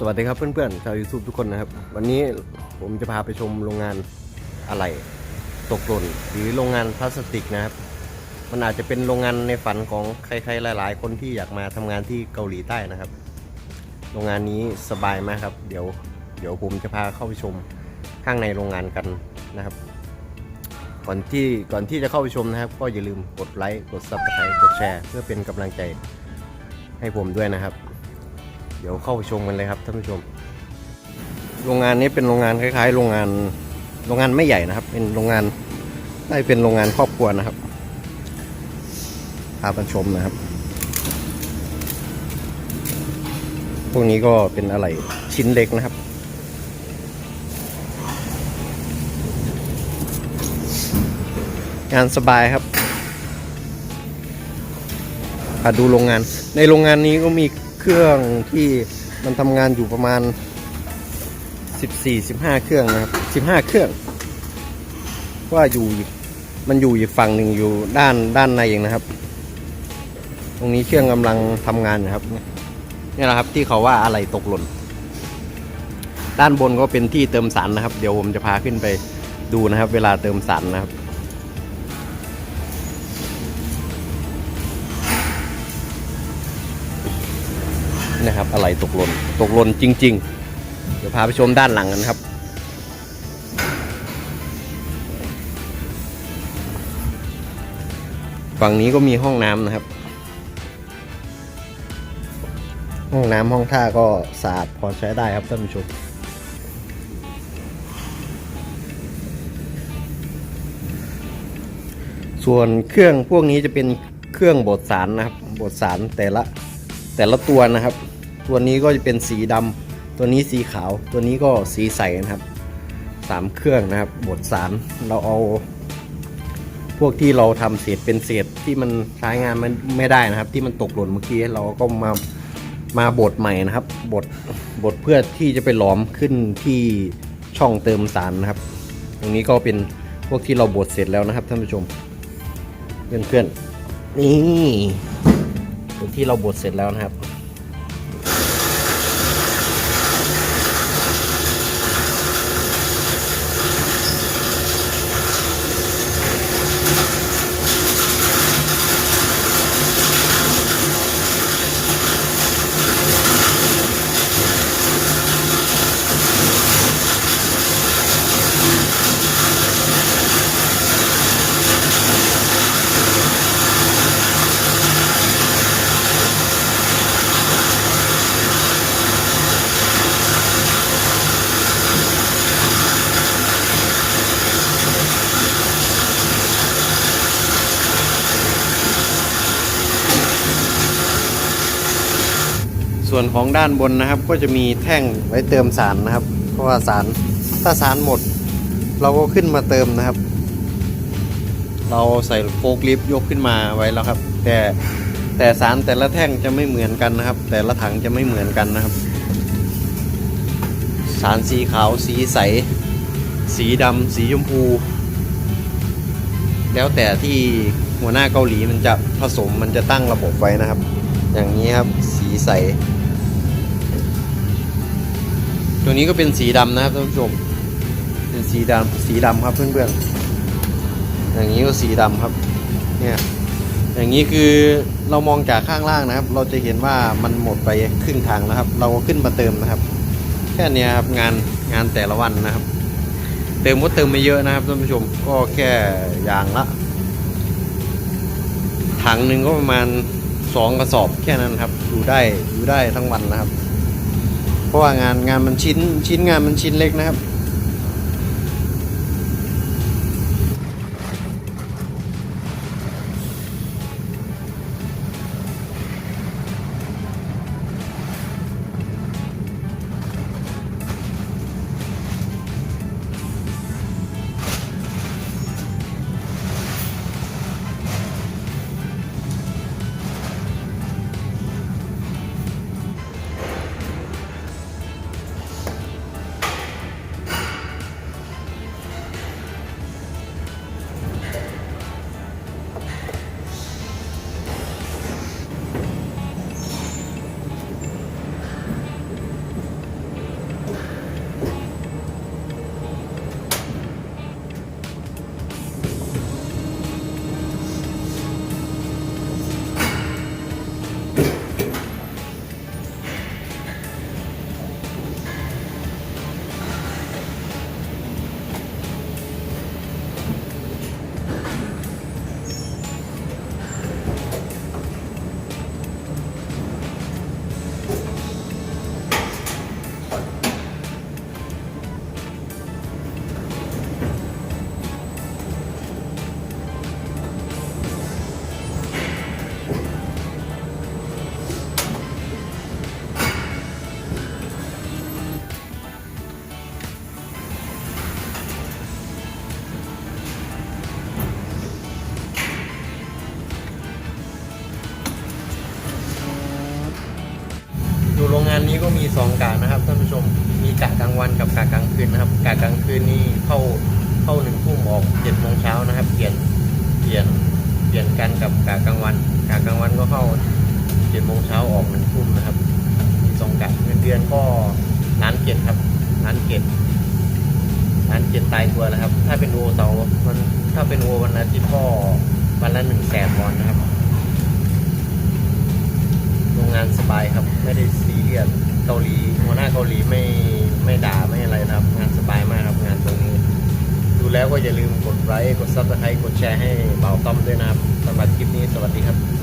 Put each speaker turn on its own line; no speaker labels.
สวัสดีครับเพื่อนๆชาวยูทูบทุกคนนะครับ วันนี้ผมจะพาไปชมโรงงานอะไหล่ตกหล่นหรือโรงงานพลาสติกนะครับ มันอาจจะเป็นโรงงานในฝันของใครๆหลาย ๆ คนที่อยากมาทำงานที่เกาหลีใต้นะครับ โรงงานนี้สบายมากครับ เดี๋ยวเดี๋ยวผมจะพาเข้าไปชมข้างในโรงงานกันนะครับ ก่อนที่ก่อนที่จะเข้าไปชมนะครับ ก็อย่าลืมกดไลค์กด subscribe กดแชร์ เพื่อเป็นกำลังใจให้ผมด้วยนะครับ เดี๋ยวเข้าไปชมกันเลยครับท่านผู้ชม โรงงานนี้เป็นโรงงานคล้าย ๆ โรงงานโรงงานไม่ใหญ่นะครับ เป็นโรงงานได้เป็นโรงงานครอบครัวนะครับพาไปชมนะครับ พวกนี้ก็เป็นอะไรชิ้นเล็กนะครับงานสบายครับพาดูโรงงาน ในโรงงานนี้ก็มี รื่องที่มันทำงานอยู่ประมาณ 14-15 เครื่องนะครับ 15 เครื่อง ว่าอยู่มันอยู่อีกฝั่งหนึ่งอยู่ด้านด้านในเองนะครับ ตรงนี้เครื่องกำลังทำงานนะครับนี่แหละครับที่เขาว่าอะไรตกหล่น ด้านบนก็เป็นที่เติมสารนะครับ เดี๋ยวผมจะพาขึ้นไปดูนะครับ เวลาเติมสารนะครับ นะครับอะไรตกหล่นตกหล่นจริง ๆ เดี๋ยวพาไปชมด้านหลังกันครับ ฝั่งนี้ก็มีห้องน้ำนะครับ ห้องน้ำห้องท่าก็สะอาดพอใช้ได้ครับท่านผู้ชมส่วนเครื่องพวกนี้จะเป็นเครื่องบดสารนะครับบดสารแต่ละแต่ละตัวนะครับ ตัวนี้ก็จะเป็นสีดำตัวนี้สีขาว ตัวนี้ก็สีใสนะครับสามเครื่องนะครับบดสารเราเอา พวกที่เราทำเศษเป็นเศษที่มันใช้งานมันไม่ได้นะครับ ที่มันตกหล่นเมื่อกี้เราก็มามาบดใหม่นะครับบดบดเพื่อที่จะไปหลอมขึ้นที่ช่องเติมสารนะครับ ตรงนี้ก็เป็นพวกที่เราบดเสร็จแล้วนะครับท่านผู้ชมเพื่อนๆนี่ตัวที่เราบดเสร็จแล้วนะครับ วนของด้านบนนะครับ ก็จะมีแท่งไว้เติมสารนะครับ เพราะว่าสารถ้าสารหมด เราก็ขึ้นมาเติมนะครับ เราใส่โฟกลิฟต์ยกขึ้นมาไว้แล้วครับ แต่แต่สารแต่ละแท่งจะไม่เหมือนกันนะครับ แต่ละถังจะไม่เหมือนกันนะครับ สารสีขาวสีใส สีดำสีชมพู แล้วแต่ที่หัวหน้าเกาหลีมันจะผสมมันจะตั้งระบบไว้นะครับ อย่างนี้ครับสีใส ตัวนี้ก็เป็นสีดำนะครับท่านผู้ชม เป็นสีดำสีดำครับเพื่อนๆ อย่างนี้ก็สีดำครับ เนี่ย อย่างนี้คือเรามองจากข้างล่างนะครับ เราจะเห็นว่ามันหมดไปครึ่งทางนะครับ เราก็ขึ้นมาเติมนะครับ แค่นี้ครับงานงานแต่ละวันนะครับ เติมก็เติมไม่เยอะนะครับท่านผู้ชม ก็แค่อย่างละ ถังหนึ่งก็ประมาณสองกระสอบแค่นั้นครับ อยู่ได้อยู่ได้ทั้งวันนะครับ เพราะว่างานงานมันชิ้นชิ้นงานมันชิ้นเล็กนะครับ นนี้ก็มีสองกะนะครับท่านผู้ชมมีกะกลางวันกับกะกลางคืนนะครับกะกลางคืนนี่เข้าเข้าหนึ่งทุ่มออกเจ็ดโมงเช้านะครับ เปลี่ยนเปลี่ยนเปลี่ยนกันกับกะกลางวันกะกลางวันก็เข้าเจ็ดโมงเช้าออกหนึ่งทุ่มนะครับ มีสองกะเงินเดือนก็ล้านเจ็ดครับล้านเจ็ดล้านเจ็ดตายตัวแล้วครับ ถ้าเป็นโอเสาร์มันถ้าเป็นโอวันอาทิตย์ก็วันละหนึ่งแสนวอนนะครับ โรงงานสบายครับ ไม่ได้ซีเรียสเกาหลีหัวหน้าเกาหลีไม่ไม่ด่าไม่อะไรนะครับ งานสบายมากครับงานตรงนี้ ดูแล้วก็อย่าลืมกดไลค์กดซับสไครต์กดแชร์ให้เบาต้อมด้วยนะครับสำหรับคลิปนี้สวัสดีครับ